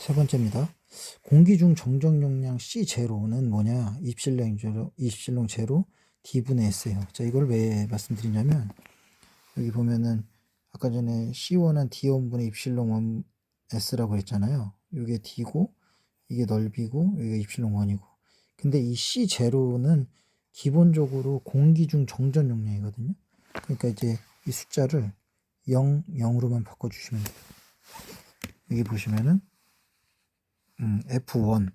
세 번째입니다. 공기 중 정적 용량 C0는 뭐냐? 입실용 제로, 입실용 제로 D분의 S예요. 자, 이걸 왜 말씀드리냐면 여기 보면은 아까 전에 C1은 D1분의 입실용 1 S라고 했잖아요. 이게 D고 이게 넓이고 여기가 입실용 1이고 근데 이 C0는 기본적으로 공기 중 정전 용량이거든요. 그러니까 이제 이 숫자를 0, 0으로만 바꿔주시면 돼요. 여기 보시면은 음, F1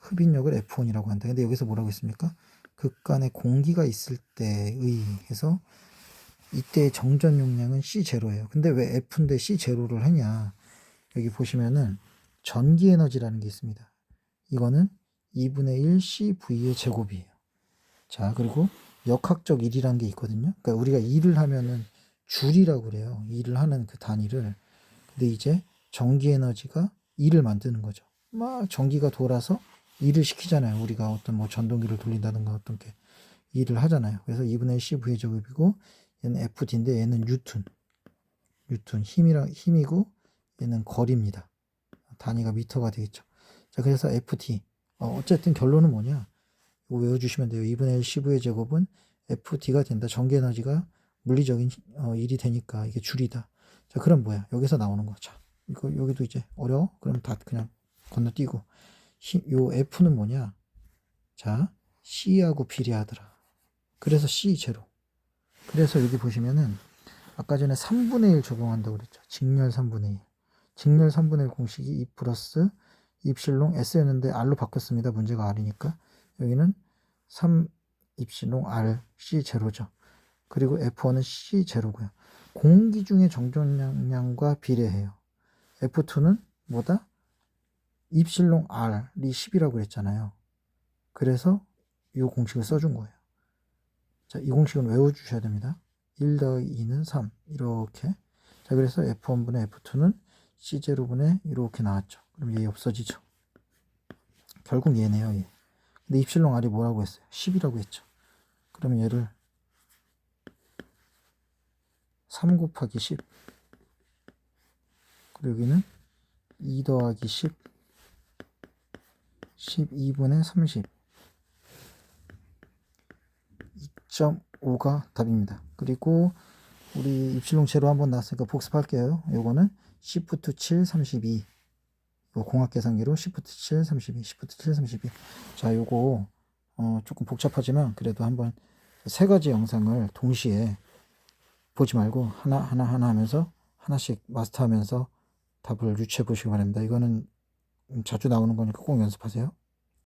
흡인력을 F1이라고 한다. 근데 여기서 뭐라고 했습니까? 극간에 공기가 있을 때의 해서 이때의 정전 용량은 C0예요. 근데 왜 F인데 C0를 하냐? 여기 보시면은 전기 에너지라는 게 있습니다. 이거는 2분의 1 CV의 제곱이에요. 자, 그리고 역학적 1이라는 게 있거든요. 그러니까 우리가 일을 하면은 줄이라고 그래요. 일을 하는 그 단위를. 근데 이제 전기 에너지가 일을 만드는 거죠. 막 전기가 돌아서 일을 시키잖아요. 우리가 어떤 뭐 전동기를 돌린다든가 어떤 게 일을 하잖아요. 그래서 2분의 1 CV 제곱이고 얘는 FT인데 얘는 뉴턴. 뉴턴 힘이랑 힘이고 얘는 거리입니다. 단위가 미터가 되겠죠. 자, 그래서 FT. 어, 어쨌든 결론은 뭐냐? 이거 외워주시면 돼요. 2분의 1 CV의 제곱은 FT가 된다. 전기 에너지가 물리적인 어, 일이 되니까 이게 줄이다. 자, 그럼 뭐야? 여기서 나오는 거. 자, 이거 여기도 이제 어려워? 그럼 다 그냥 건너뛰고. 힘, 요 F는 뭐냐? 자, C하고 비례하더라. 그래서 C 제로. 그래서 여기 보시면은 아까 전에 3분의 1 적용한다고 그랬죠. 직렬 3분의 1. 직렬 3분의 1 공식이 2 플러스 입실롱 S였는데 R로 바뀌었습니다. 문제가 R이니까. 여기는 3 입실롱 R C 제로죠. 그리고 F1은 C 제로고요. 공기 중의 정전량과 비례해요. F2는 뭐다? 입실롱 R이 10이라고 그랬잖아요. 그래서 이 공식을 써준 거예요. 자, 이 공식은 외워주셔야 됩니다. 1 더하기 2는 3. 이렇게. 자, 그래서 F1분의 F2는 C0분의 이렇게 나왔죠. 그럼 얘 없어지죠. 결국 얘네요, 얘. 근데 입실롱 R이 뭐라고 했어요? 10이라고 했죠. 그러면 얘를 3 곱하기 10. 여기는 2 더하기 10. 12분의 30. 2.5가 답입니다. 그리고 우리 입실용 제로 한번 나왔으니까 복습할게요. 요거는 시프트 7, 32. 요 공학 계산기로 시프트 7, 32, 시프트 7, 32. 자, 요거 어, 조금 복잡하지만 그래도 한번 세 가지 영상을 동시에 보지 말고 하나 하나 하나 하면서 하나씩 마스터하면서 답을 유추해 보시기 바랍니다. 이거는 자주 나오는 거니까 꼭 연습하세요.